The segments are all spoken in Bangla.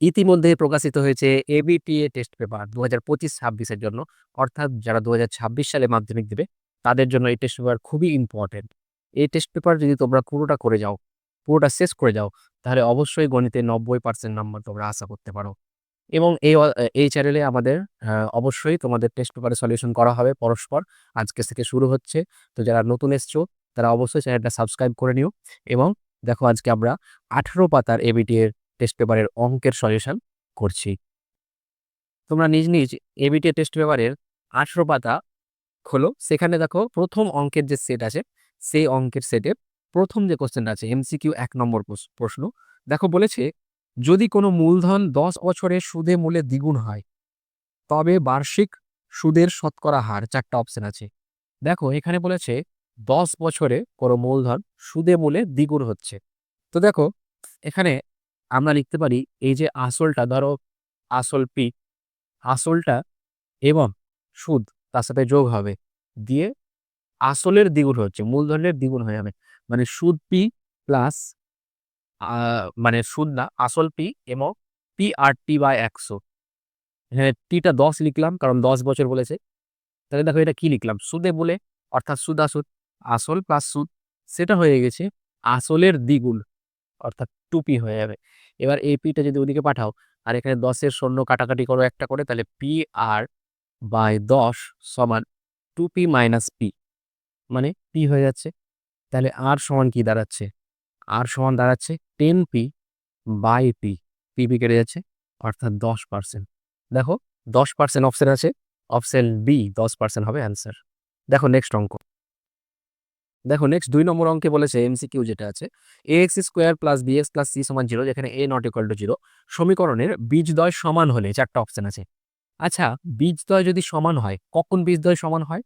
ইতিমধ্যে প্রকাশিত হয়েছে এবিটিএ টেস্ট পেপার দু হাজার পঁচিশ ছাব্বিশের জন্য। অর্থাৎ যারা দু ছাব্বিশ সালে মাধ্যমিক দেবে, তাদের জন্য এই টেস্ট পেপার খুবই ইম্পর্টেন্ট এই টেস্ট পেপার যদি তোমরা পুরোটা করে যাও, পুরোটা শেষ করে যাও, তাহলে অবশ্যই গণিতে নব্বই পার্সেন্ট নাম্বার তোমরা আশা করতে পারো। এবং এই এই চ্যানেলে আমাদের অবশ্যই তোমাদের টেস্ট পেপারের সলিউশন করা হবে পরস্পর। আজকে থেকে শুরু হচ্ছে। তো যারা নতুন এসছো, তারা অবশ্যই চ্যানেলটা সাবস্ক্রাইব করে নিও। এবং দেখো আজকে আমরা আঠেরো পাতার এবিটি এর টেস্ট পেপারের অঙ্কের সলিউশন করছি। তোমরা নিজ নিজ এবিটি টেস্ট পেপারের আঠেরো পাতা খোলো। সেখানে দেখো প্রথম অঙ্কের যে সেট আছে, সেই অঙ্কের সেটের প্রথম যে কোশ্চেনটা আছে এমসিকিউ এক নম্বর প্রশ্ন। দেখো বলেছে, যদি কোনো মূলধন দশ বছরে সুদে মূলে দ্বিগুণ হয়, তবে বার্ষিক সুদের শতকরা হার চারটা অপশন আছে। দেখো এখানে বলেছে, দশ বছরে কোনো মূলধন সুদে মূলে দ্বিগুণ হচ্ছে। তো দেখো, এখানে আমরা লিখতে পারি, এই যে আসলটা, ধরো আসল পি আসলটা এবং সুদ, তার সাথে যোগ হবে। দিয়ে আসলের দ্বিগুণ হচ্ছে, মূলধনের দ্বিগুণ হয়ে যাবে। মানে সুদ পি প্লাস মানে সুদ না, আসল পি এবং পি আর টি বাই একশো। হ্যাঁ টিটা দশ লিখলাম, কারণ দশ বছর বলেছে। তাহলে দেখো এটা কি লিখলাম? সুদে বলে, অর্থাৎ সুদ আসুদ আসল প্লাস সুদ, সেটা হয়ে গেছে আসলের দ্বিগুণ, অর্থাৎ টুপি হয়ে যাবে। এবার এই পিটা যদি ওদিকে পাঠাও, আর এখানে দশের শূন্য কাটাকাটি করো একটা করে, তাহলে পি আর বাই দশ সমান টু পি মাইনাস পি মানে পি হয়ে যাচ্ছে। তাহলে আর সমান কি দাঁড়াচ্ছে? আর সমান দাঁড়াচ্ছে ten P by P P P কেটে যাচ্ছে, অর্থাৎ দশ পার্সেন্ট দেখো, দশ পার্সেন্ট অপশন আছে অপশন বি দশ পার্সেন্ট হবে অ্যান্সার দেখো নেক্সট অঙ্ক। দেখো নেক্সট দুই নম্বর অঙ্কে বলেছে এমসিকিউ যেটা আছে A X square plus B X plus C সমান জিরো যেখানে A not equal to zero সমীকরণের বীজদ্বয় সমান হলে চারটা অপশন আছে। আচ্ছা বীজদ্বয় যদি সমান হয়, কখন বীজদ্বয় সমান হয়?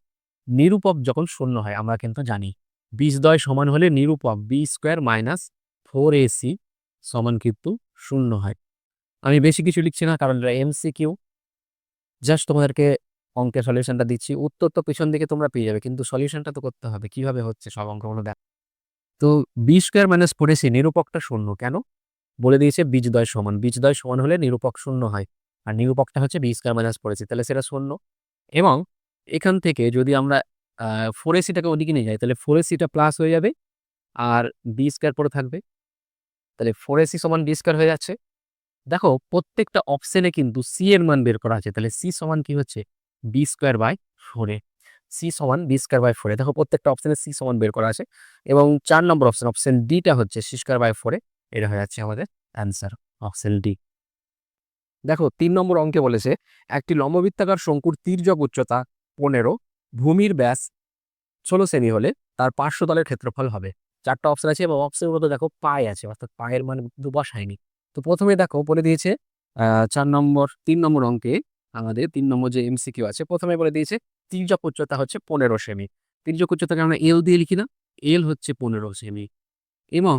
নিরূপক যখন শূন্য হয়, আমরা কিন্তু জানি। বীজদ্বয় সমান হলে নিরূপক B square minus four A C সমান কিন্তু শূন্য হয়। আমি বেশি কিছু লিখছি না, কারণ এমসিকিউ জাস্ট তোমাদেরকে অঙ্কের সলিউশনটা দিচ্ছি। উত্তর তো পিছন দিকে তোমরা পেয়ে যাবে, কিন্তু সলিউশনটা তো করতে হবে। কীভাবে হচ্ছে সব অঙ্কগুলো দেখ। তো B square minus four AC নিরূপকটা শূন্য কেন? বলে দিয়েছে বীজদ্বয় সমান। বীজদ্বয় সমান হলে নিরূপক শূন্য হয়। আর নিরূপকটা হচ্ছে B square minus four AC তাহলে সেটা শূন্য। এবং এখান থেকে যদি আমরা ফোর এসিটাকে ওদিকে নিয়ে যাই, তাহলে ফোর এসিটা প্লাস হয়ে যাবে আর বি স্কোয়ার পরে থাকবে। তাহলে ফোর এসি সমান বি স্কোয়ার হয়ে যাচ্ছে। দেখো, প্রত্যেকটা অপশনে কিন্তু সি এর মান বের করা আছে। তাহলে সি সমান কি হচ্ছে? বি স্কোয়ার বাই ফোরে সি সমান বি স্কোয়ার বাই ফোরে দেখো, প্রত্যেকটা অপশানে সি সমান বের করা আছে। এবং চার নম্বর অপশন অপশন ডিটা হচ্ছে সি স্কোয়ার বাই ফোরে এটা হয়ে যাচ্ছে আমাদের অ্যান্সার অপশন ডি দেখো, তিন নম্বর অঙ্কে বলেছে, একটি লম্ববৃত্তাকার শঙ্কুর তীর্যক উচ্চতা পনেরো, ভূমির ব্যাস ষোলো সেমি হলে তার পার্শ্বতলের ক্ষেত্রফল হবে। চারটা অপশন আছে এবং অপশনের মধ্যে দেখো পায়ে আছে, অর্থাৎ পায়ের মানে কিন্তু বসায়নি তো প্রথমে দেখো বলে দিয়েছে চার নম্বর, তিন নম্বর অঙ্কে আমাদের তিন নম্বর যে এমসিকিউ আছে, প্রথমে বলে দিয়েছে তির্যক উচ্চতা হচ্ছে পনেরো সেমি। তির্যক উচ্চতাকে আমরা এল দিয়ে লিখি না এল হচ্ছে পনেরো সেমি। এবং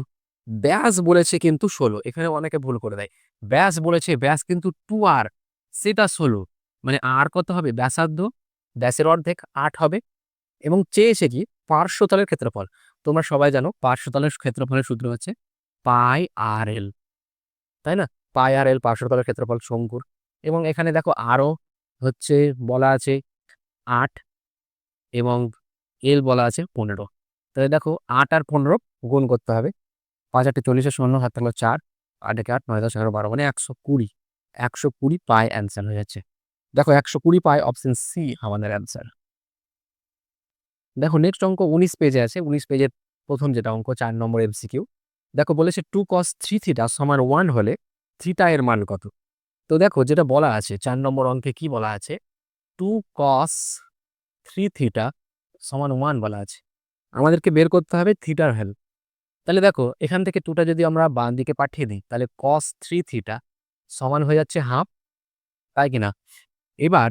ব্যাস বলেছে কিন্তু ষোলো, এখানে অনেকে ভুল করে দেয়। ব্যাস বলেছে, ব্যাস কিন্তু টু আর সেটা ষোলো। মানে আর কত হবে? ব্যাসার্ধ, ব্যাসের অর্ধেক আট হবে। এবং চেয়েছে কি? পার্শ্বতলের ক্ষেত্রফল। তোমরা সবাই জানো, পার্শ্বতলের ক্ষেত্রফলের সূত্র হচ্ছে পাই আর এল তাই না? পাই আর এল পার্শ্বতলের ক্ষেত্রফল শঙ্কুর এবং এখানে দেখো আরও হচ্ছে বলা আছে আট এবং এল বলা আছে পনেরো। তাহলে দেখো আট আর পনেরো গুণ করতে হবে। পাঁচ আটটি চল্লিশের শূন্য হাত থাকল চার, আট একে আট, নয় দশ, এগারো, বারো মানে একশো কুড়ি। একশো কুড়ি পায় অ্যান্সার হয়ে যাচ্ছে। দেখো একশো কুড়ি পায় অপশন সি আমাদের অ্যান্সার। দেখো নেক্সট অঙ্ক উনিশ পেজে আছে। উনিশ পেজের প্রথম যেটা অঙ্ক, চার নম্বর এমসিকিউ দেখো বলেছে টু কস থ্রি থিটা সমান ওয়ান হলে থ্রিটা এর মান কত? তো দেখো যেটা বলা আছে, চার নম্বর অঙ্কে কি বলা আছে? টু কস থ্রি থিটা সমান ওয়ান বলা আছে। আমাদেরকে বের করতে হবে থিটার ভ্যালু তাহলে দেখো, এখান থেকে টুটা যদি আমরা বাঁ দিকে পাঠিয়ে দিই, তাহলে কস থ্রি থিটা সমান হয়ে যাচ্ছে হাফ তাই কিনা? এবার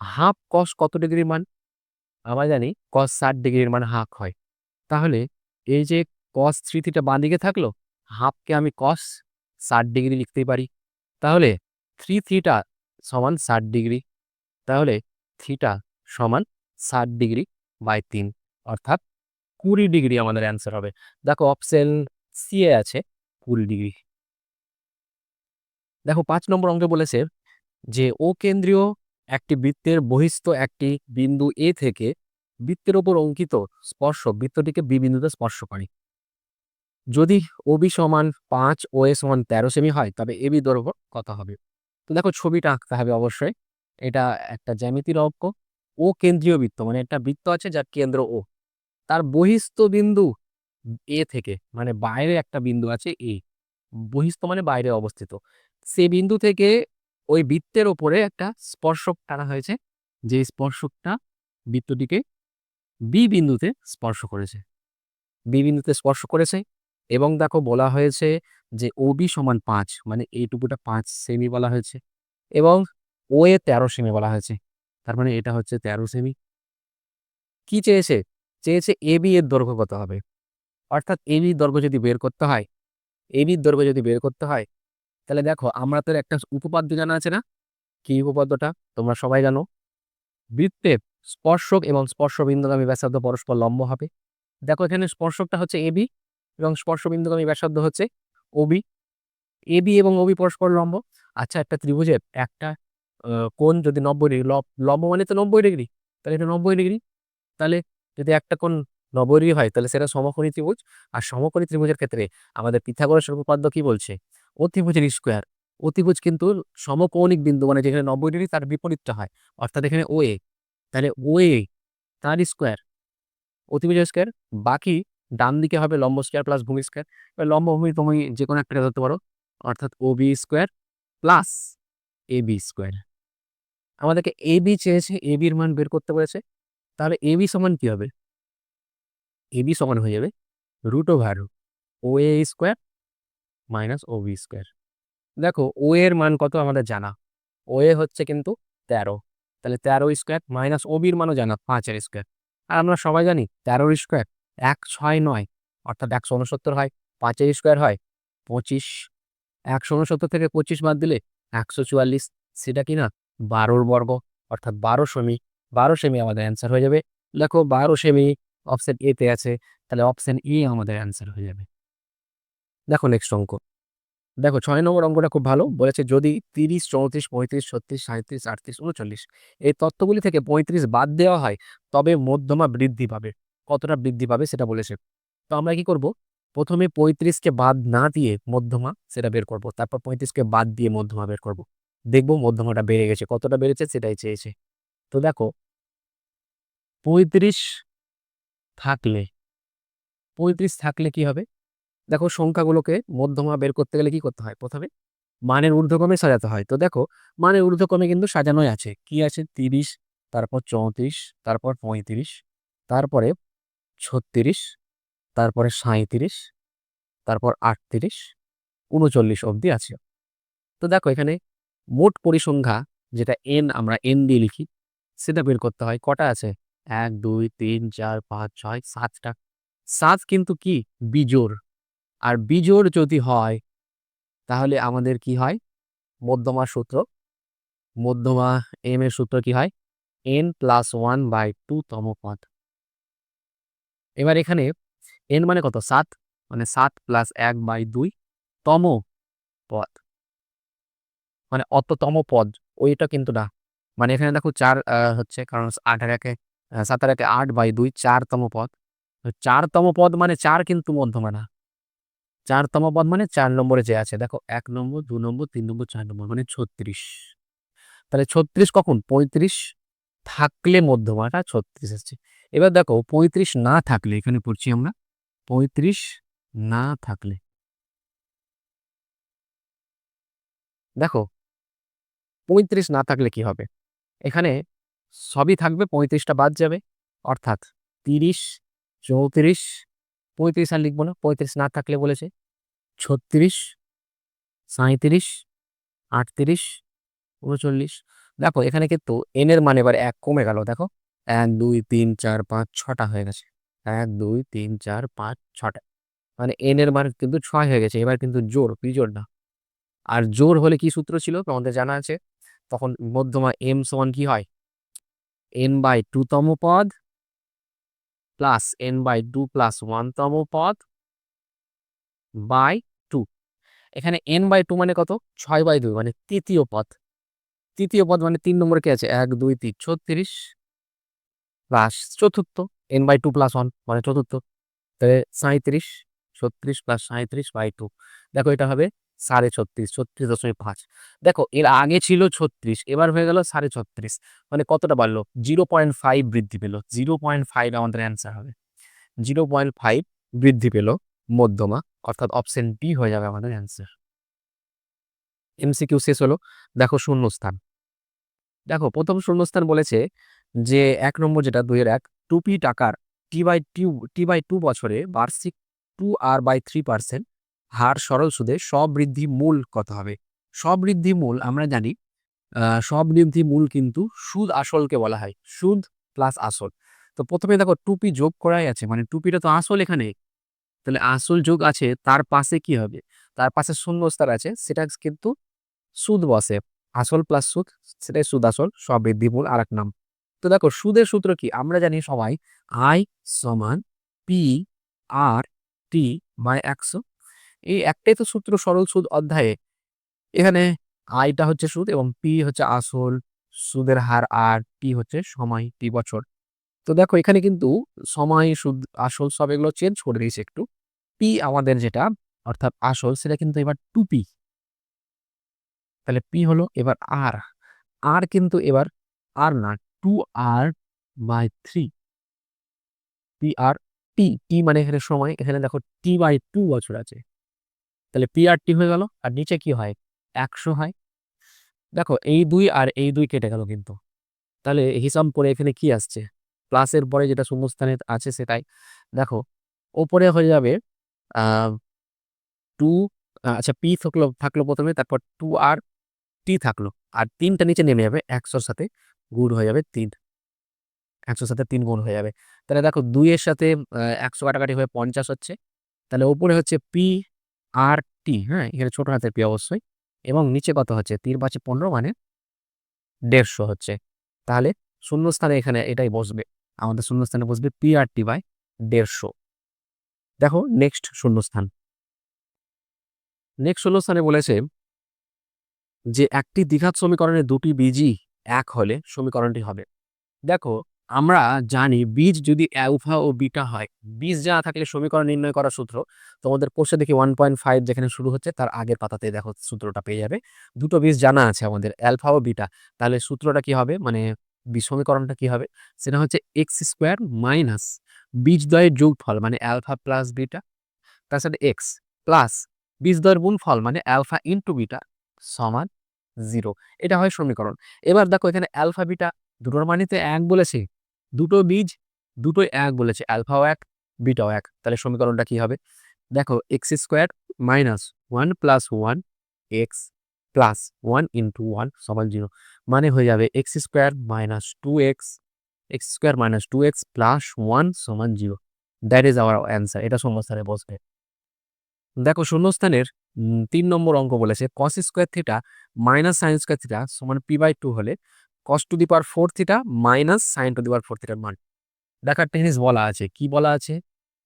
হাফ কস কত ডিগ্রির মান? আমরা জানি কস ষাট ডিগ্রির মান হাফ হয়। তাহলে এই যে কস থ্রি থিটা বাঁ দিকে থাকল হাফকে আমি কস ষাট ডিগ্রি লিখতেই পারি। তাহলে থ্রি থিটা সমান ষাট ডিগ্রি তাহলে থিটা সমান ষাট ডিগ্রি বাই তিন, অর্থাৎ কুড়ি ডিগ্রি আমাদের অ্যান্সার হবে। দেখো অপশন সি এ আছে কুড়ি ডিগ্রি দেখো পাঁচ নম্বর অঙ্কে বলেছে যে ও কেন্দ্রীয় একটি বৃত্তের বহিস্থ একটি বিন্দু এ থেকে বৃত্তের ওপর অঙ্কিত স্পর্শ বৃত্তটিকে বি বিন্দুতে স্পর্শ করে। যদি ওবি সমান পাঁচ ও এ সমান তেরো সেমি হয়, তবে এ এবি দৈর্ঘ্য কত হবে? তো দেখো ছবিটা আঁকতে হবে অবশ্যই। এটা একটা জ্যামিতির অঙ্ক ও কেন্দ্রীয় বৃত্ত মানে একটা বৃত্ত আছে যার কেন্দ্র ও। তার বহিস্থ বিন্দু এ থেকে মানে বাইরে একটা বিন্দু আছে এ। বহিস্থ মানে বাইরে অবস্থিত। সে বিন্দু থেকে ওই বৃত্তের ওপরে একটা স্পর্শক টানা হয়েছে। যে স্পর্শকটা বৃত্তটিকে বি বিন্দুতে স্পর্শ করেছে। বি বিন্দুতে স্পর্শ করেছে এবং দেখো বলা হয়েছে যে ও বি সমান পাঁচ মানে এইটুকুটা পাঁচ সেমি বলা হয়েছে এবং ও এ তেরো সেমি বলা হয়েছে। তার মানে এটা হচ্ছে তেরো সেমি কি চেয়েছে? চেয়েছে এ বি এর দৈর্ঘ্য কত হবে? অর্থাৎ এ বির দৈর্ঘ্য যদি বের করতে হয়, এ বির দৈর্ঘ্য যদি বের করতে হয়, তাহলে দেখো আমরা তো একটা উপপাদ্য জানা আছে না? কি উপপাদ্যটা? তোমরা সবাই জানো। বৃত্তের স্পর্শক এবং স্পর্শবিন্দুগামী ব্যাসার্ধ পরস্পর লম্ব হবে। দেখো এখানে স্পর্শকটা হচ্ছে এবি এবং স্পর্শবিন্দুগামী ব্যাসার্ধ হচ্ছে ওবি এবি এবং ওবি পরস্পর লম্ব। আচ্ছা একটা ত্রিভুজের একটা কোণ যদি নব্বই ডিগ্রি লম্ব মানে তো নব্বই ডিগ্রি, তাহলে এটা নব্বই ডিগ্রি। তাহলে যদি একটা কোণ নব্বই ডিগ্রি হয়, তাহলে সেটা সমকোণী ত্রিভুজ। আর সমকোণী ত্রিভুজের ক্ষেত্রে আমাদের পিথাগোরাস উপপাদ্য কি বলছে? অতিভুজের স্কোয়ার অতিভুজ কিন্তু সমকৌণিক বিন্দু মানে যেখানে নব্বই ডিগ্রি তার বিপরীতটা হয়। অর্থাৎ এখানে ও এ তাহলে ও এ তার স্কোয়ার অতিভুজের স্কোয়ার বাকি ডান দিকে হবে লম্ব স্কোয়ার প্লাস ভূমি স্কোয়ার লম্ব ভূমি তুমি যে কোনো একটা ধরতে পারো, অর্থাৎ O B square plus A B square আমাদেরকে এ বি চেয়েছে এ বির মান বের করতে বলেছে। তাহলে এ বি সমান কি হবে? এ বি সমান হয়ে যাবে root over O A square minus O B square দেখো ও এর মান কত আমাদের জানা? ও এ হচ্ছে কিন্তু তেরো। তাহলে তেরো স্কোয়ার মাইনাস ও বির মানও জানা, পাঁচের স্কোয়ার আর আমরা সবাই জানি তেরোর স্কোয়ার এক ছয় নয়, অর্থাৎ একশো উনসত্তর হয়, পাঁচের স্কোয়ার হয়, পঁচিশ। একশো উনসত্তর থেকে পঁচিশ বাদ দিলে একশো চুয়াল্লিশ, সেটা কি না? বারোর বর্গ, অর্থাৎ বারো সেমি। বারো সেমি আমাদের অ্যান্সার হয়ে যাবে। দেখো, বারো সেমি অপশন এতে আছে, তাহলে অপশান এ আমাদের অ্যান্সার হয়ে যাবে। দেখো নেক্সট অঙ্ক। দেখো, ছয় নম্বর অঙ্কটা খুব ভালো, বলেছে যদি তিরিশ, চৌত্রিশ, পঁয়ত্রিশ, ছত্রিশ সাঁত্রিশ আটত্রিশ, উনচল্লিশ, এই তত্ত্বগুলি থেকে পঁয়ত্রিশ বাদ দেওয়া হয়, তবে মধ্যমা বৃদ্ধি পাবে। কতটা বৃদ্ধি পাবে সেটা বলেছে তো আমরা কি করব? প্রথমে পঁয়ত্রিশকে বাদ না দিয়ে মধ্যমা সেটা বের করব। তারপর পঁয়ত্রিশকে বাদ দিয়ে মধ্যমা বের করব। দেখব মধ্যমাটা বেড়ে গেছে। কতটা বেড়েছে সেটাই চেয়েছে। তো দেখো, পঁয়ত্রিশ থাকলে পঁয়ত্রিশ থাকলে কি হবে? দেখো সংখ্যাগুলোকে মধ্যমা বের করতে গেলে কি করতে হয়? প্রথমে মানের ঊর্ধ্বক্রমে সাজাতে হয়। তো দেখো, মানের ঊর্ধ্বক্রমে কিন্তু সাজানোই আছে। কি আছে? তিরিশ, তারপর চৌত্রিশ, তারপর পঁয়ত্রিশ, তারপরে ছত্রিশ, তারপরে সাঁইত্রিশ, তারপর আটত্রিশ, উনচল্লিশ অবধি আছে। তো দেখো এখানে মোট পরিসংখ্যা, যেটা এন আমরা এন দিয়ে লিখি, সেটা বের করতে হয়, কটা আছে? এক, দুই, তিন, চার, পাঁচ, ছয়, সাতটা। সাত কিন্তু কি? বিজোড়। আর বিজোড় যদি হয়, তাহলে আমাদের কি হয়? মধ্যমা সূত্র। মধ্যমা এম এর সূত্র কি হয়? N plus one by two তম পদ। এবার এখানে এন মানে কত? সাত। মানে সাত প্লাস এক বাই দুই তম পদ মানে অততম পদ ওইটা কিন্তু না। মানে এখানে দেখো চার হচ্ছে কারণ আট আর একে আহ, সাত আর একে আট বাই দুই চারতম পদ চারতম পদ মানে চার কিন্তু মধ্যমা না চারতম পদ মানে চার নম্বরে যে আছে দেখো এক নম্বর দু নম্বর তিন নম্বর চার নম্বর মানে ছত্রিশ। তাহলে ছত্রিশ কখন? পঁয়ত্রিশ থাকলে মধ্যমাটা ছত্রিশ আসছে এবার দেখো পঁয়ত্রিশ না থাকলে, এখানে পড়ছি আমরা, পঁয়ত্রিশ না থাকলে। দেখো, পঁয়ত্রিশ না থাকলে কি হবে? এখানে সবই থাকবে, পঁয়ত্রিশটা বাদ যাবে, অর্থাৎ তিরিশ, চৌত্রিশ, পঁয়ত্রিশ আর লিখব না, পঁয়ত্রিশ না থাকলে বলেছে, ছত্রিশ, সাঁইত্রিশ, আটত্রিশ, উনচল্লিশ। দেখো, এখানে কিন্তু এনের মানে এবার এক কমে গেল, দেখো। এক, দুই, তিন, চার, পাঁচ, ছটা হয়ে গেছে। এক, দুই, তিন, চার, পাঁচ, ছটা। মানে এন এর মান কিন্তু ছয় হয়ে গেছে, এবার কিন্তু জোর বিজোড় না। আর জোর হলে কি সূত্র ছিল? আমাদের জানা আছে। তখন মধ্যমা এম সমান কি হয়? এন বাই টু তম পদ plus N by two plus one তম পদ বাই টু। এখানে এন বাই টু মানে কত? ছয় বাই দুই মানে তৃতীয় পদ। তৃতীয় পদ মানে তিন নম্বরে কি আছে? এক, দুই, তিন, ছত্রিশ। প্লাস চতুর্থ N by two plus one মানে চতুর্থ, তাহলে সাঁত্রিশ ছত্রিশ প্লাস সাঁত্রিশ বাই টু দেখো এটা হবে সাড়ে ছত্রিশ ছত্রিশ দশমিক পাঁচ। দেখো, এর আগে ছিল ছত্রিশ, এবার হয়ে গেল সাড়ে ছত্রিশ। মানে কতটা বাড়লো? জিরো পয়েন্ট ফাইভ বৃদ্ধি পেল। জিরো পয়েন্ট ফাইভ আমাদের অ্যান্সার হবে। জিরো পয়েন্ট ফাইভ বৃদ্ধি পেল মধ্যমা, অর্থাৎ অপশন ডি হয়ে যাবে আমাদের অ্যান্সার এমসিকিউ শেষ হলো। দেখো শূন্যস্থান। দেখো, প্রথম শূন্যস্থান বলেছে যে এক নম্বর যেটা দুইয়ের এক টু পি টাকার T by two T by two বছরে বার্ষিক two R by three percent হার সরল সুদে সবৃদ্ধি মূল কত হবে? সবৃদ্ধি মূল আমরা জানি আহ, সবৃদ্ধি মূল কিন্তু সুদ আসলকে বলা হয় সুদ প্লাস আসল। তো প্রথমে দেখো টুপি যোগ করাই আছে মানে টুপিটা তো আসল এখানে। তাহলে আসল যোগ আছে তার পাশে কি হবে? তার পাশে শূন্যস্থান আছে সেটা কিন্তু সুদ বসে। আসল প্লাস সুদ সেটাই সুদ আসল সবৃদ্ধি মূল আর এক নাম। তো দেখো সুদের সূত্র কি? আমরা জানি সবাই আই সমান পি আর টি বাই একশো। এই একটাই তো সূত্র সরল সুদ অধ্যায়ে। এখানে আইটা হচ্ছে সুদ এবং পি হচ্ছে আসল। সুদের হার আর টি হচ্ছে সময়, টি বছর। তো দেখো এখানে কিন্তু সময়, সুদ, আসল সব এগুলো চেঞ্জ করে দিয়েছে একটু। পি আমাদের যেটা, অর্থাৎ আসল, সেটা কিন্তু এবার টু পি তাহলে পি হলো এবার আর আর কিন্তু এবার আর না। Two R by three. P R T T মানে এখানে সময়, এখানে দেখো টি বাই টু বছর আছে। তাহলে পি আর টি হয়ে গেল, আর নিচে কি হয়? একশো হয়। দেখো, এই দুই আর এই দুই কেটে গেল কিন্তু। তাহলে হিসাব করে এখানে কি আসছে? প্লাসের পরে যেটা শূন্যস্থানে আছে সেটাই। দেখো, ওপরে হয়ে যাবে টু আচ্ছা পি থাকল থাকল প্রথমে, তারপর টু আর টি থাকল। আর তিনটা নিচে নেমে যাবে, একশোর সাথে। গুণ হয়ে যাবে তিন। একশোর সাথে তিন গুণ হয়ে যাবে। তাহলে দেখো দুইয়ের সাথে একশো কাটাকাটি হয়ে পঞ্চাশ হচ্ছে। তাহলে ওপরে হচ্ছে পি আর টি হ্যাঁ? এখানে ছোট হাতের পি অবশ্যই। এবং নিচে কত হচ্ছে? তিন পাঁচে পনেরো মানে দেড়শো হচ্ছে। তাহলে শূন্যস্থানে এখানে এটাই বসবে। আমাদের শূন্যস্থানে বসবে পি আর টি বাই দেড়শো। দেখো নেক্সট শূন্যস্থান। নেক্সট শূন্যস্থানে বলেছে যে একটি দ্বিঘাত সমীকরণে দুটি বীজই এক হলে সমীকরণটি হবে। দেখো, আমরা জানি বীজ যদি অ্যালফা ও বিটা হয়, বীজ যা থাকলে সমীকরণ নির্ণয় করার সূত্র, তোমাদের কোর্সে দেখি ওয়ান পয়েন্ট ফাইভ যেখানে শুরু হচ্ছে, তার আগের পাতাতে দেখো সূত্রটা পেয়ে যাবে। দুটো বীজ জানা আছে আমাদের অ্যালফা ও বিটা। তাহলে সূত্রটা কি হবে? মানে সমীকরণটা কি হবে? সেটা হচ্ছে এক্স স্কোয়ার মাইনাস বীজদ্বয়ের যোগফল মানে অ্যালফা প্লাস বিটা তাছাড়া এক্স প্লাস বীজদ্বয়ের গুণফল মানে অ্যালফা ইন্টু বিটা সমান জিরো। এটা হয় সমীকরণ। এবার দেখো এখানে অ্যালফা বিটা দুটোর মানিতে এক বলেছে, দুটো বীজ দুটোই এক বলেছে অ্যালফাও এক, বিটাও এক। তাহলে সমীকরণটা কি হবে? দেখো, X square minus one plus one X plus one into one সমান জিরো। মানে হয়ে যাবে X square minus two X X square minus two X plus one সমান zero. That is our answer. এটা শূন্যস্থানে বসবে। দেখো শূন্যস্থানের তিন নম্বর অঙ্ক বলেছে cos square theta minus sine square theta সমান পি বাই টু হলে cos to the power four theta minus sine to the power four থিটার মান। দেখো একটা জিনিস বলা আছে, কি বলা আছে?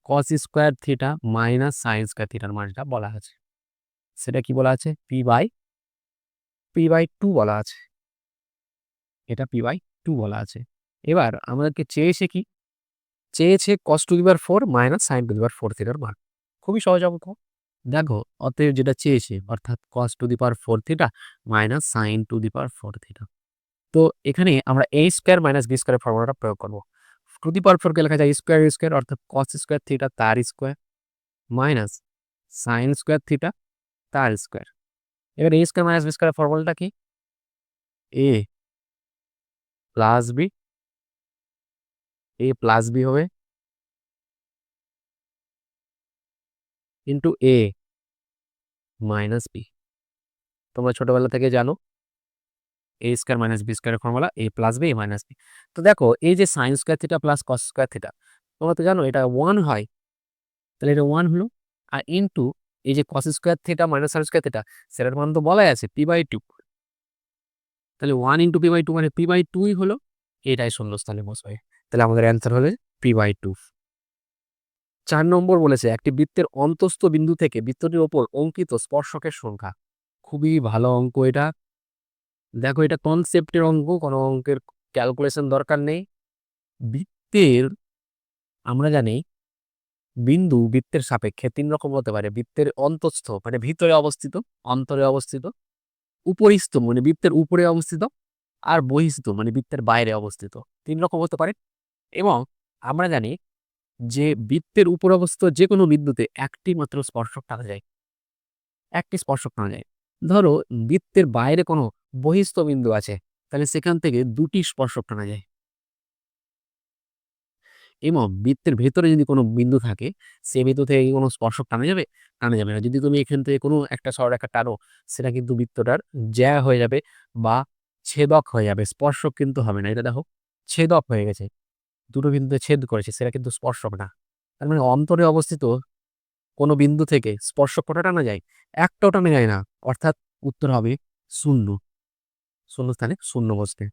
Cos square theta minus sine square থিটার মানটা বলা আছে। সেটা কি বলা আছে? P by P by two বলা আছে। এটা পি বাই টু বলা আছে। এবার আমাদেরকে চেয়েছে কি? চেয়েছে cos to the power four minus sine to the power four থিটার মান। খুবই সহজ অঙ্ক। দেখো, অতএব যেটা চেয়েছে, অর্থাৎ cos to the power four theta minus sine to the power four theta তো এখানে আমরা এ স্কোয়ার মাইনাস বি স্কোয়ারের ফর্মুলাটা প্রয়োগ করব। টু দি পাওয়ার ফোরকে লেখা যায় স্কোয়ার স্কোয়ার অর্থাৎ কস স্কোয়ার থিটা তার square minus sine square theta তার স্কোয়ার এবার এ স্কোয়ার মাইনাস বি স্কোয়ারের ফর্মুলাটা কি? A plus B A plus B হবে ইন্টু এ মাইনাস বি তোমরা ছোটবেলা থেকে জানো এ স্কোয়ার মাইনাস বি স্কোয়ারের formula A plus B minus B তো দেখো, এই যে sine square theta plus cos square theta তোমরা তো জানো এটা ওয়ান হয়, তাহলে এটা ওয়ান হলো, আর ইন্টু এই যে cos square theta minus sine square theta সেটার মান তো বলাই আছে পি বাই টু তাহলে one into P by two মানে পি বাই টুই হলো, এটাই শূন্যস্থানে বসবে তাহলে আমাদের অ্যান্সার হলো পি বাই টু চার নম্বর বলেছে, একটি বৃত্তের অন্তস্থ বিন্দু থেকে বৃত্তটির ওপর অঙ্কিত স্পর্শকের সংখ্যা। খুবই ভালো অঙ্ক এটা। দেখো এটা কনসেপ্টের অঙ্ক, কোনো অঙ্কের ক্যালকুলেশন দরকার নেই। বৃত্তের, আমরা জানি, বিন্দু বৃত্তের সাপেক্ষে তিন রকম হতে পারে, বৃত্তের অন্তস্থ মানে ভিতরে অবস্থিত, অন্তরে অবস্থিত, উপরিস্থ মানে বৃত্তের উপরে অবস্থিত, আর বহিস্থ মানে বৃত্তের বাইরে অবস্থিত। তিন রকম হতে পারে। এবং আমরা জানি যে বৃত্তের উপর অবস্থিত যে কোনো বিন্দুতে একটি মাত্র স্পর্শক টানা যায়। একটি স্পর্শক টানা যায়। ধরো বৃত্তের বাইরে কোনো বহিস্থ বিন্দু আছে, তাহলে সেখান থেকে দুটি স্পর্শক টানা যায়। এবং বৃত্তের ভেতরে যদি কোনো বিন্দু থাকে, সে বিন্দু থেকে কি কোনো স্পর্শক টানা যাবে টানা যাবে না। যদি তুমি এখান থেকে কোনো একটা সরলরেখা টানো, সেটা কিন্তু বৃত্তটার জ্যা হয়ে যাবে বা ছেদক হয়ে যাবে। স্পর্শক কিন্তু হবে না। এটা দেখো, ছেদক হয়ে গেছে। দুটো বিন্দুতে ছেদ করেছে, সেটা কিন্তু স্পর্শক না। তার মানে অন্তরে অবস্থিত কোনো বিন্দু থেকে স্পর্শক কটা টানা যায়? একটাও টানা যায় না, অর্থাৎ উত্তর হবে শূন্য। শূন্য স্থানে শূন্য বসবে।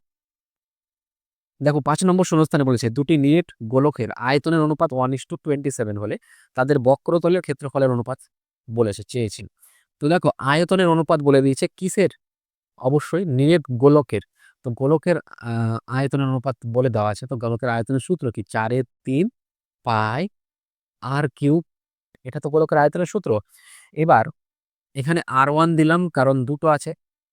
দেখো, পাঁচ নম্বর শূন্যস্থানে বলেছে, দুটি নিরেট গোলকের আয়তনের অনুপাত one is two twenty seven হলে তাদের বক্রতলের ক্ষেত্রফলের অনুপাত বলেছে চেয়েছিল তো দেখো, আয়তনের অনুপাত বলে দিয়েছে কিসের? অবশ্যই নিরেট গোলকের। তো গোলকের আয়তনের অনুপাত বলে দেওয়া আছে। তো গোলকের আয়তনের সূত্র কি? চারের তিন পাই আর কিউব, এটা তো গোলকের আয়তনের সূত্র। এবার এখানে আর ওয়ান দিলাম কারণ দুটো আছে,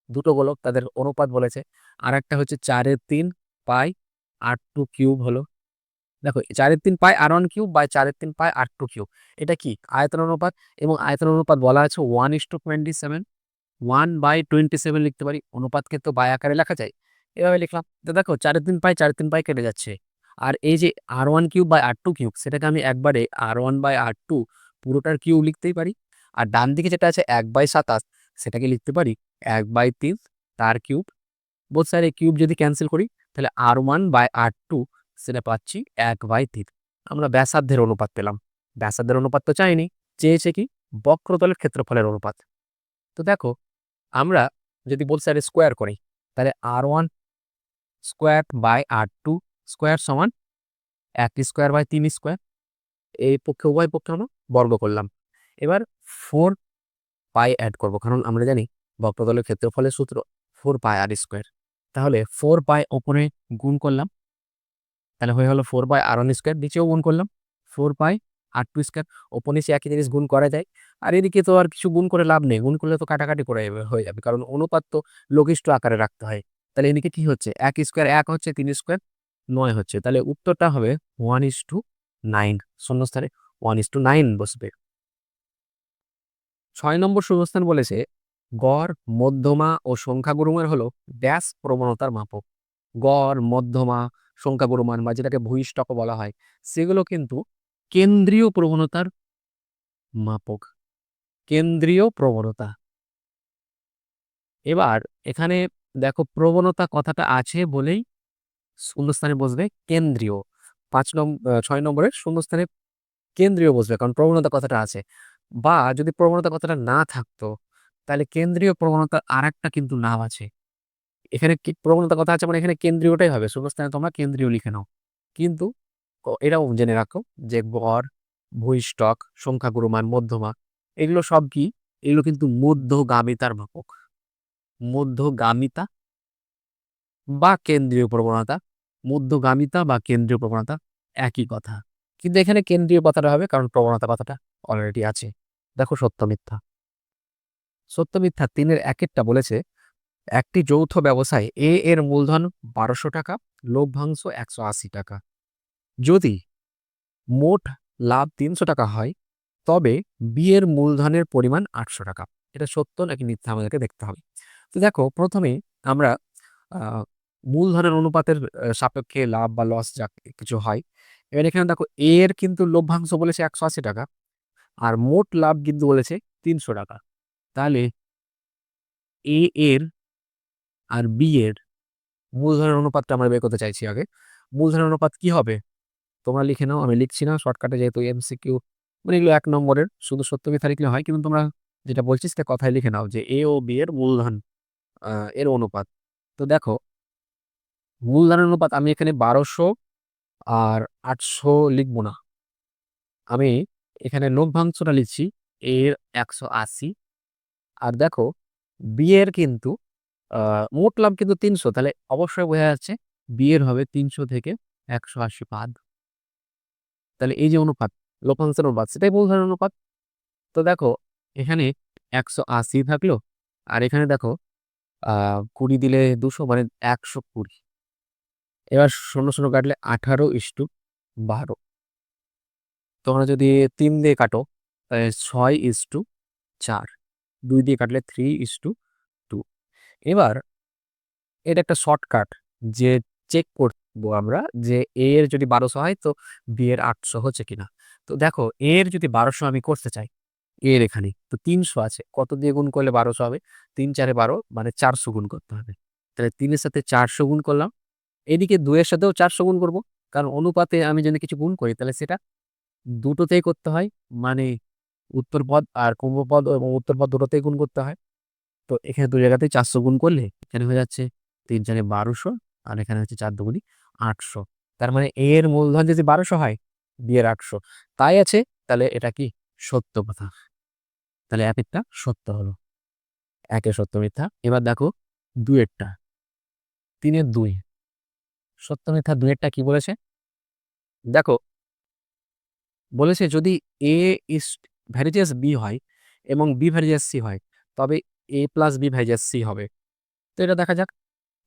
দুটো গোলক তাদের অনুপাত বলেছে। আর একটা হচ্ছে চারের তিন পাই আর টু কিউব হলো। দেখো চারের তিন pi R one cube by চারের তিন পাই আর টু কিউব। এটা কি? আয়তন অনুপাত এবং আয়তন অনুপাত বলা আছে one is two twenty seven. One by twenty seven লিখতে পারি। অনুপাতকে তো বাই আকারে লেখা যায়। এভাবে লিখলাম। তো দেখো, চারের তিন পাই চারের তিন পাই কেটে যাচ্ছে। আর এই যে R one cube by R two cube, সেটাকে আমি একবারে R one by R two পুরোটার কিউব লিখতেই পারি। আর ডান দিকে যেটা আছে এক বাই সাতাশ, সেটাকে লিখতে পারি এক বাই তিন তার কিউব। বোধ স্যার এই কিউব যদি ক্যান্সেল করি, তাহলে R one by R two সেটা পাচ্ছি এক বাই তিন। আমরা ব্যাসার্ধের অনুপাত পেলাম। ব্যাসার্ধের অনুপাত তো চাইনি, চেয়েছে কি? বক্রতলের ক্ষেত্রফলের অনুপাত। তো দেখো, আমরা যদি বলছি আর স্কোয়ার করি, তাহলে R one square by R two square সমান এক স্কোয়ার বাই তিন স্কোয়ার। এই পক্ষে, উভয় পক্ষে আমরা বর্গ করলাম। এবার ফোর পাই অ্যাড করব। কারণ আমরা জানি বক্রতলের ক্ষেত্রফলের সূত্র ফোর পাই আর স্কোয়ার তাহলে ফোর পাই ওপরে গুণ করলাম। তাহলে হয়ে হলো four by R one square নিচেও গুণ করলাম। Four pi R two square ওপর নিচে একই জিনিস গুণ করা যায়। আর এদিকে তো আর কিছু গুণ করে লাভ নেই। গুণ করলে তো কাটাকাটি করে হয়ে যাবে। কারণ অনুপাত তো লঘিষ্ঠ আকারে রাখতে হয়। তাহলে এদিকে কি হচ্ছে? এক স্কোয়ার এক হচ্ছে, তিন স্কোয়ার নয় হচ্ছে। তাহলে উত্তরটা হবে ওয়ান ইস টু নাইন শূন্যস্থানে ওয়ান ইস টু নাইন বসবে। ছয় নম্বর শূন্যস্থান বলেছে, গড়, মধ্যমা ও সংখ্যাগুরুমান হলো ড্যাশ প্রবণতার মাপক। গড়, মধ্যমা, সংখ্যাগুরুমান বা যেটাকে ভূইষ্ঠক বলা হয়, সেগুলো কিন্তু কেন্দ্রীয় প্রবণতার মাপক। কেন্দ্রীয় প্রবণতা। এবার এখানে দেখো প্রবণতা কথাটা আছে বলেই শূন্যস্থানে বসবে কেন্দ্রীয়। পাঁচ নম্বর ছয় নম্বরের শূন্যস্থানে কেন্দ্রীয় বসবে কারণ প্রবণতা কথাটা আছে। বা যদি প্রবণতা কথাটা না থাকতো, তাহলে কেন্দ্রীয় প্রবণতার আর একটা কিন্তু নাম আছে। এখানে প্রবণতা কথা আছে মানে এখানে কেন্দ্রীয়টাই হবে, শূন্যস্থানে তোমরা কেন্দ্রীয় লিখে নাও। কিন্তু এটাও জেনে রাখো যে গড় ভূইষ্ঠক সংখ্যাগুরুমান মধ্যমা, এগুলো সব কি? এগুলো কিন্তু মধ্যগামিতার মাপক মধ্যগামিতা বা কেন্দ্রীয় প্রবণতা। মধ্যগামিতা বা কেন্দ্রীয় প্রবণতা একই কথা। কিন্তু এখানে কেন্দ্রীয় কথাটা হবে কারণ প্রবণতা কথাটা অলরেডি আছে। দেখো সত্য মিথ্যা। সত্য মিথ্যা তিনের একেরটা বলেছে, একটি যৌথ ব্যবসায় এ এর মূলধন বারোশো টাকা, লভ্যাংশ একশো আশি টাকা। যদি মোট লাভ তিনশো টাকা হয়, তবে বিয়ের মূলধনের পরিমাণ আটশো টাকা। এটা সত্য নাকি মিথ্যা আমাদেরকে দেখতে হবে। তো দেখো, প্রথমে আমরা মূলধনের অনুপাতের সাপেক্ষে লাভ বা লস যা কিছু হয়, এবার এখানে দেখো এ এর কিন্তু লভ্যাংশ বলেছে একশো আশি টাকা, আর মোট লাভ কিন্তু বলেছে তিনশো টাকা। তাহলে এ এর আর বি এর মূলধনের অনুপাতটা আমরা বের করতে চাইছি আগে। মূলধনের অনুপাত কি হবে? তোমরা লিখে নাও, আমি লিখছি না শর্টকাটে যেহেতু এমসিকিউ মানে এগুলো এক নম্বরের, শুধু সত্য লিখলে হয়, কিন্তু তোমরা যেটা বলছি সেটা কথায় লিখে নাও যে এ ও বি এর মূলধন। এর অনুপাত। তো দেখো মূলধনের অনুপাত আমি এখানে বারোশো আর আটশো লিখব না। আমি এখানে লভ্যাংশটা লিখছি, এর একশো আশি। আর দেখো বিয়ের কিন্তু মোট লাভ কিন্তু তিনশো। তাহলে অবশ্যই বোঝা যাচ্ছে বিয়ের হবে তিনশো থেকে একশো আশি পাদ তাহলে এই যে অনুপাত, লভ্যাংশের অনুপাত, সেটাই মূলধন অনুপাত। তো দেখো, এখানে একশো আশি থাকল, আর এখানে দেখো কুড়ি দিলে দুশো মানে একশো কুড়ি। এবার শূন্য শূন্য কাটলে আঠারো ইস্টু বারো। তোমরা যদি তিন দিয়ে কাটো, তাহলে ছয় ইস্টু চার। দুই দিয়ে কাটলে থ্রি ইস্টু টু এবার এটা একটা শর্টকাট যে চেক করব আমরা যে এ এর যদি বারোশো হয়, তো বি এর আটশো হচ্ছে কিনা। তো দেখো এর যদি বারোশো আমি করতে চাই এর এখানে। তো তিনশো আছে। কত দিয়ে গুণ করলে বারোশো হবে? তিন চারে বারো মানে চারশো গুণ করতে হবে। তাহলে তিনের সাথে চারশো গুণ করলাম। এদিকে দুইয়ের সাথেও চারশো গুণ করব। কারণ অনুপাতে আমি যদি কিছু গুণ করি, তাহলে সেটা দুটোতেই করতে হয়। মানে উত্তর পদ আর কুম্ভ পদ এবং উত্তর পদ দুটোতেই গুণ করতে হয়। তো এখানে দু জায়গাতেই চারশো গুণ করলে এখানে হয়ে যাচ্ছে তিন চারে বারোশো আর এখানে হচ্ছে চার দুগুণি আটশো। তার মানে এর মূলধন যদি বারোশো হয় বি এর আটশো। তাই আছে, তাহলে এটা কি সত্য কথা? তাহলে একেরটা সত্য হলো। একে সত্য মিথ্যা। এবার দেখো দুয়েরটা তিনের দুই। সত্য মিথ্যা দুয়েরটা কি বলেছে? দেখো, বলেছে যদি এ ইস ভ্যারিজিয়াস বি হয় এবং বি ভ্যারিজিয়াস সি হয়, তবে A plus B varies as C হবে। তো এটা দেখা যাক।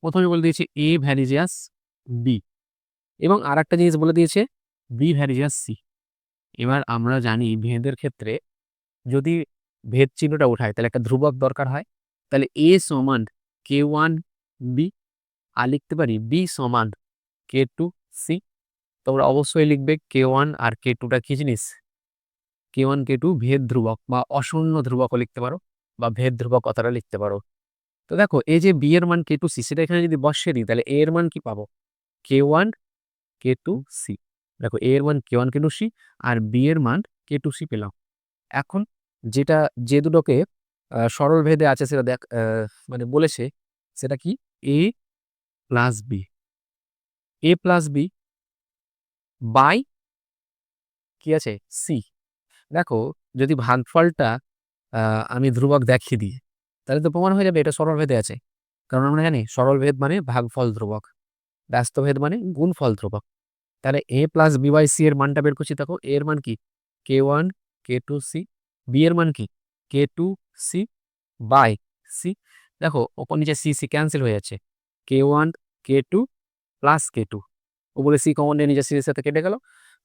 প্রথমে বলে দিয়েছে এ ভ্যারিজিয়াস বি এবং আর একটা জিনিস বলে দিয়েছে বি ভ্যারিজিয়াস সি এবার আমরা জানি ভেদের ক্ষেত্রে যদি ভেদ চিহ্নটা উঠায়, তাহলে একটা ধ্রুবক দরকার হয়। তাহলে এ সমান কে ওয়ান বি আর লিখতে পারি বি সমান কে টু সি তোমরা অবশ্যই লিখবে কে ওয়ান আর কে টুটা কি জিনিস? কে ওয়ান কে টু ভেদ ধ্রুবক বা অশূন্য ধ্রুবকও লিখতে পারো বা ভেদ ধ্রুবক কথাটা লিখতে পারো। তো দেখো, এই যে বি এর মান কে টু সি সেটা এখানে যদি বসিয়ে দিই, তাহলে এ এর মান কি পাবো? K one K two C দেখো এ এর মান K one K two C আর বি এর মান কে টু সি পেলাম। এখন যেটা যে দুটোকে সরল ভেদে আছে সেটা দেখ মানে বলেছে, সেটা কি? A plus B A plus B by কি আছে? সি দেখো, যদি ভাগফলটা আমি ধ্রুবক দেখিয়ে দিই, তাহলে তো প্রমাণ হয়ে যাবে এটা সরল ভেদে আছে। কারণ আমরা জানি, সরল ভেদ মানে ভাগফল ধ্রুবক, ব্যস্ত ভেদ মানে গুণফল ধ্রুবক। তাহলে A plus B by C এর মানটা বের করছি, দেখো এর মান কি? K one K two C B এর মান কি? K two C by C দেখো, ওপর নিচে সি সি ক্যান্সেল হয়ে যাচ্ছে। K one K two plus K two উপরে সি কমন নিয়ে নিজের সিরির সাথে কেটে গেল।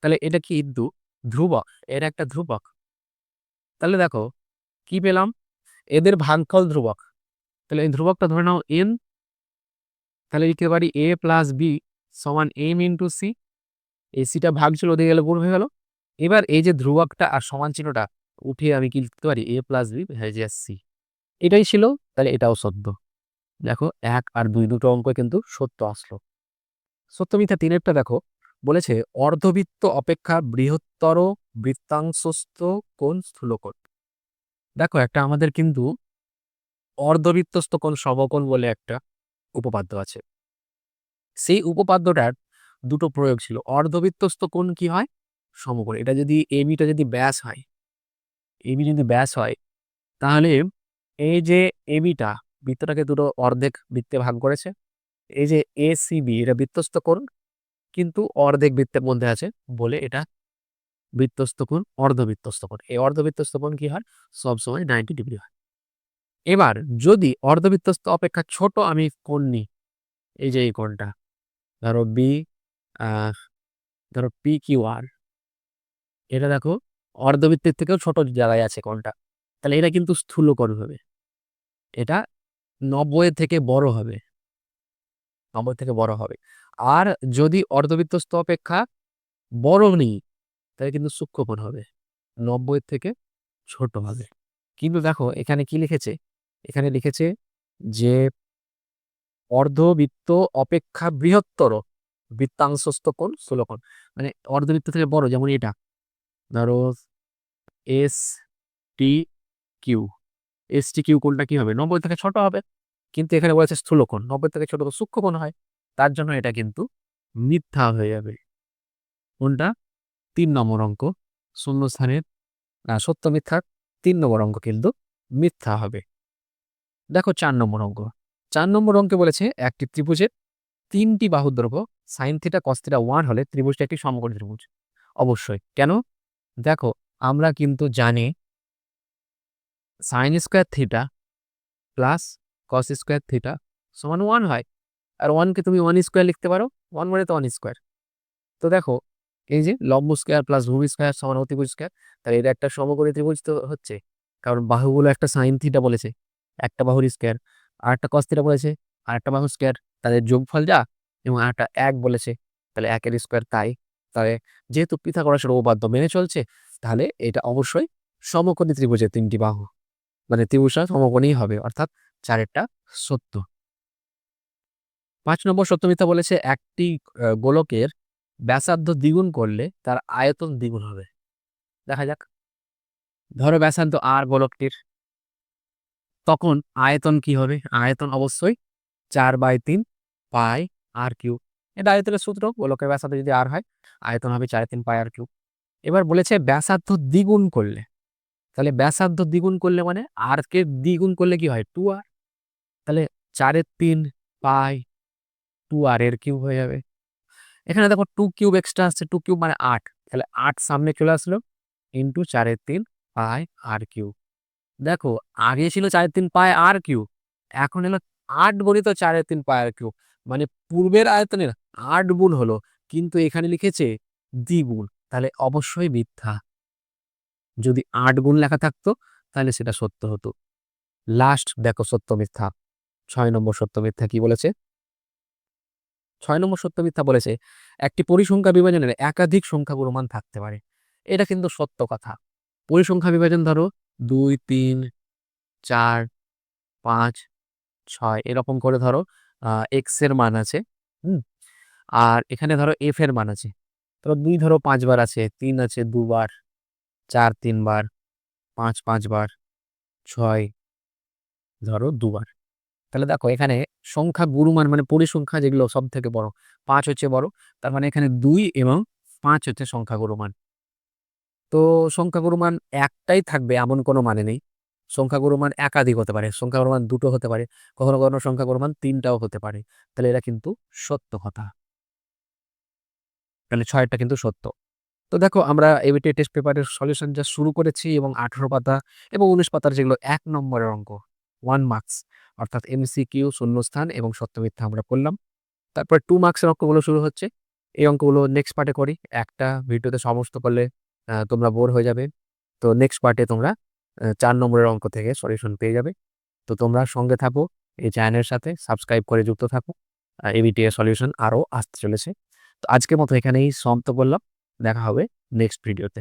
তাহলে এটা কি দু, ধ্রুবক? এর একটা ধ্রুবক। তাহলে দেখো, কি পেলাম? এদের ভাগফল ধ্রুবক। তাহলে এই ধ্রুবকটা ধরে নাও এন তাহলে লিখতে পারি এ প্লাস বি সমান এম ইন্টু সি এই সিটা ভাগ ছিল ওদিকে গেলে গুণ হয়ে গেল। এবার এই যে ধ্রুবকটা আর সমান চিহ্নটা উঠিয়ে আমি কি লিখতে পারি? A plus B varies as C এটাই ছিল, তাহলে এটাও সত্য। দেখো, এক আর দুই দুটো অঙ্ক কিন্তু সত্য আসলো। সত্য মিথ্যা তিনেরটা দেখো, বলেছে, অর্ধবৃত্ত অপেক্ষা বৃহত্তর বৃত্তাংশস্থ কোন স্থূলকোণ। দেখো, একটা আমাদের কিন্তু অর্ধবৃত্তস্থ কোণ সমকোণ বলে একটা উপপাদ্য আছে। সেই উপপাদ্যটার দুটো প্রয়োগ ছিল, অর্ধবৃত্তস্থ কোণ কি হয়? সমকোণ। এটা যদি এবিটা যদি ব্যাস হয় এবি যদি ব্যাস হয়, তাহলে এই যে এবিটা বৃত্তটাকে দুটো অর্ধেক বৃত্তে ভাগ করেছে। এই যে এ সিবি এটা বৃত্তস্থ করুন কিন্তু অর্ধেক বৃত্তের মধ্যে আছে বলে এটা বৃত্তস্থ কোণ, অর্ধবৃত্তস্থ কোণ। এই অর্ধবৃত্তস্থ কোণ কি হয়? সবসময় নাইনটি ডিগ্রি হয়। এবার যদি অর্ধবৃত্তস্থ অপেক্ষা ছোট আমি কোণ নিই, এই যে এই কোণটা, ধরো বি ধরো পি কিউ আর এটা দেখো অর্ধবৃত্তের থেকেও ছোট জায়গায় আছে কোনটা তাহলে এটা কিন্তু স্থূলকোণ হবে। এটা নব্বই থেকে বড় হবে। নব্বই থেকে বড় হবে। আর যদি অর্ধবৃত্তস্থ অপেক্ষা বড় নেই, তাহলে কিন্তু সূক্ষ্মকোণ হবে। নব্বই থেকে ছোট হবে। কিন্তু দেখো, এখানে কি লিখেছে? এখানে লিখেছে যে অর্ধবৃত্ত অপেক্ষা বৃহত্তর বৃত্তাংশস্থ কোণ স্থূলকোণ। মানে অর্ধবৃত্ত থেকে বড়, যেমন এটা। ধরো S T Q. S T Q কোণটা কি হবে? নব্বই থেকে ছোট হবে। কিন্তু এখানে বলেছে স্থূলকোণ নব্বই থেকে ছোট সূক্ষ্মকোণ হয়। তার জন্য এটা কিন্তু মিথ্যা হয়ে যাবে। কোনটা? তিন নম্বর অঙ্ক। শূন্য স্থানের সত্য মিথ্যার তিন নম্বর অঙ্ক কিন্তু মিথ্যা হবে। দেখো চার নম্বর অঙ্ক। চার নম্বর অঙ্কে বলেছে একটি ত্রিভুজের তিনটি বাহুর দৈর্ঘ্য sine theta cos theta one হলে ত্রিভুজটা একটি সমকোণী ত্রিভুজ। অবশ্যই। কেন? দেখো, আমরা কিন্তু জানি sine square theta plus cos square theta সমান ওয়ান হয়। আর ওয়ানকে তুমি ওয়ান স্কোয়ার লিখতে পারো ওয়ান মানে তো ওয়ান স্কোয়ার তো দেখো, এই যে লম্ব স্কোয়ার প্লাস ভূমি স্কোয়ার সমান অতিভুজ স্কোয়ার তাহলে এটা একটা সমকোণী ত্রিভুজ তো হচ্ছে। কারণ বাহুগুলো একটা সাইন থিটা বলেছে, একটা বাহুর স্কোয়ার আর একটা কস থিটা বলেছে, আর একটা বাহুর স্কোয়ার তাদের যোগফল যা? এবং আর একটা এক বলেছে, তাহলে একের স্কোয়ার তাই। তাহলে যেহেতু পিথাগোরাসের উপপাদ্য মেনে চলছে, তাহলে এটা অবশ্যই সমকোণী ত্রিভুজের তিনটি বাহু। মানে ত্রিভুজটা সমকোণী হবে, অর্থাৎ চারেরটা সত্য। পাঁচ নম্বর সত্য মিথ্যা বলেছে, একটি গোলকের ব্যাসার্ধ দ্বিগুণ করলে তার আয়তন দ্বিগুণ হবে। দেখা যাক। ধরো ব্যাসার্ধ আর গোলকটির। তখন আয়তন কি হবে? আয়তন অবশ্যই চার বাই তিন পাই আর কিউ এটা আয়তনের সূত্র, গোলকের ব্যাসার্ধ যদি আর হয়, আয়তন হবে চার তিন পাই আর কিউ এবার বলেছে ব্যাসার্ধ দ্বিগুণ করলে। তাহলে ব্যাসার্ধ দ্বিগুণ করলে মানে আর কে দ্বিগুণ করলে কি হয়? টু আর তাহলে চারের তিন পাই টু আর এর কিউব হয়ে যাবে। এখানে দেখো টু কিউব এক্সট্রা আসছে টু কিউব মানে আট। তাহলে আট সামনে চলে আসলো ইন্টু চারের তিন পাই আর কিউব। দেখো, আগে ছিল চারের তিন পাই আর কিউব, এখন এলো আট গণিত চারের তিন পাই আর কিউব। মানে পূর্বের আয়তনের আট গুণ হলো, কিন্তু এখানে লিখেছে দ্বিগুণ তাহলে অবশ্যই মিথ্যা। যদি আট গুণ লেখা থাকতো, তাহলে সেটা সত্য হতো। লাস্ট দেখো সত্য মিথ্যা। ছয় নম্বর সত্য মিথ্যা কি বলেছে? ছয় নম্বর সত্য মিথ্যা বলেছে, একটি পরিসংখ্যা বিভাজনের একাধিক সংখ্যাগুলো মান থাকতে পারে। এটা কিন্তু সত্য কথা। পরিসংখ্যা বিভাজন ধরো, দুই, তিন, চার, পাঁচ, ছয়, এরকম করে ধরো এক্সের মান আছে, হুম? আর এখানে ধরো এফ এর মান আছে। ধরো দুই ধরো পাঁচবার আছে, তিন আছে দুবার চার তিনবার পাঁচ পাঁচবার ছয় ধরো দুবার তাহলে দেখো এখানে সংখ্যা গুরুমান মানে পরিসংখ্যা যেগুলো সব থেকে বড়, পাঁচ হচ্ছে বড়, তার মানে এখানে দুই এবং পাঁচ হচ্ছে সংখ্যা গুরুমান। তো সংখ্যা গুরুমান একটাই থাকবে এমন কোনো মানে নেই। সংখ্যা গুরুমান একাধিক হতে পারে, সংখ্যা গুরুমান দুটো হতে পারে, কখনো কখনো সংখ্যা গুরুমান তিনটাও হতে পারে। তাহলে এটা কিন্তু সত্য কথা। তাহলে ছয়টা কিন্তু সত্য। তো দেখো আমরা এবিটি টেস্ট পেপারের সলিউশন যা শুরু করেছি এবং আঠেরো পাতা এবং উনিশ পাতার যেগুলো এক নম্বরের অঙ্ক ওয়ান মার্কস অর্থাৎ এমসিকিউ শূন্যস্থান এবং সত্য মিথ্যা আমরা করলাম তারপর টু মার্কসের অঙ্কগুলো শুরু হচ্ছে। এই অঙ্কগুলো নেক্সট পার্টে করি। একটা ভিডিওতে সমস্ত করলে তোমরা বোর হয়ে যাবে। তো নেক্সট পার্টে তোমরা চার নম্বরের অঙ্ক থেকে সলিউশন পেয়ে যাবে। তো তোমরা সঙ্গে থাকো, এই চ্যানেলের সাথে সাবস্ক্রাইব করে যুক্ত থাকো। এবিটিএ সলিউশন আরও আসতে চলেছে। আজকের মতো এখানেই সমাপ্ত করলাম। দেখা হবে নেক্সট ভিডিওতে